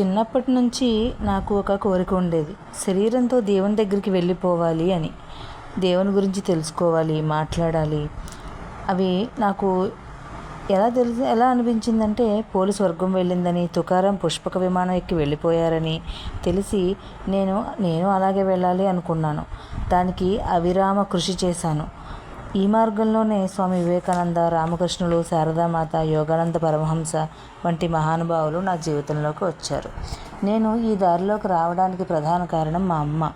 చిన్నప్పటి నుంచి నాకు ఒక కోరిక ఉండేది. శరీరంతో దేవుని దగ్గరికి వెళ్ళిపోవాలి అని. దేవుని గురించి తెలుసుకోవాలి మాట్లాడాలి. అవి నాకు ఎలా తెలిసి ఎలా అనిపించిందంటే పోలీస్ వర్గం వెళ్ళిందని తుకారం పుష్పక విమానం ఎక్కి వెళ్ళిపోయారని తెలిసి నేను నేను అలాగే వెళ్ళాలి అనుకున్నాను. దానికి అవిరామ కృషి చేశాను. ఈ మార్గంలోనే స్వామి వివేకానంద రామకృష్ణులు శారదామాత యోగానంద పరమహంస వంటి మహానుభావులు నా జీవితంలోకి వచ్చారు. నేను ఈ దారిలోకి రావడానికి ప్రధాన కారణం మా అమ్మ.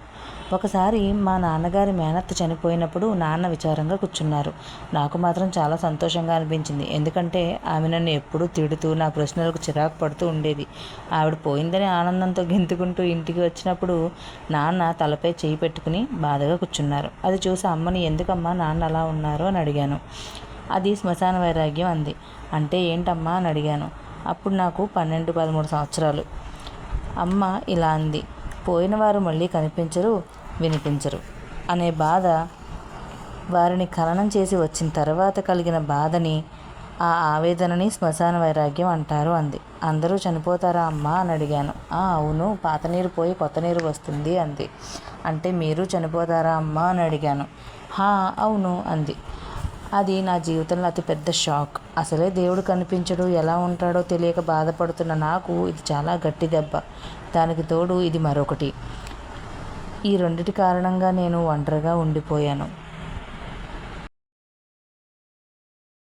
ఒకసారి మా నాన్నగారి మేనత్త చనిపోయినప్పుడు నాన్న విచారంగా కూర్చున్నారు. నాకు మాత్రం చాలా సంతోషంగా అనిపించింది. ఎందుకంటే ఆమె నన్ను ఎప్పుడూ తిడుతూ నా ప్రశ్నలకు చిరాకు పడుతూ ఉండేది. ఆవిడ పోయిందని ఆనందంతో గెంతుకుంటూ ఇంటికి వచ్చినప్పుడు నాన్న తలపై చేయి పెట్టుకుని బాధగా కూర్చున్నారు. అది చూసి అమ్మని ఎందుకమ్మా నాన్న అలా ఉన్నారు? అని అడిగాను. అది శ్మశాన వైరాగ్యం అంది. అంటే ఏంటమ్మా? అని అడిగాను. అప్పుడు నాకు పన్నెండు పదమూడు సంవత్సరాలు. అమ్మ ఇలా అంది. పోయిన వారు మళ్ళీ కనిపించరు వినిపించరు అనే బాధ వారిని ఖననం చేసి వచ్చిన తర్వాత కలిగిన బాధని ఆ ఆవేదనని శ్మశాన వైరాగ్యం అంటారు అంది. అందరూ చనిపోతారా అమ్మా అని అడిగాను. "ఆ, అవును పాత నీరు పోయి కొత్త నీరు వస్తుంది అంది. అంటే మీరు చనిపోతారా అమ్మా అని అడిగాను. హా అవును అంది. అది నా జీవితంలో అతిపెద్ద షాక్. అసలే దేవుడు కనిపించడు ఎలా ఉంటాడో తెలియక బాధపడుతున్న నాకు ఇది చాలా గట్టి దెబ్బ. దానికి తోడు ఇది మరొకటి. ఈ రెండిటి కారణంగా నేను ఒంటరిగా ఉండిపోయాను.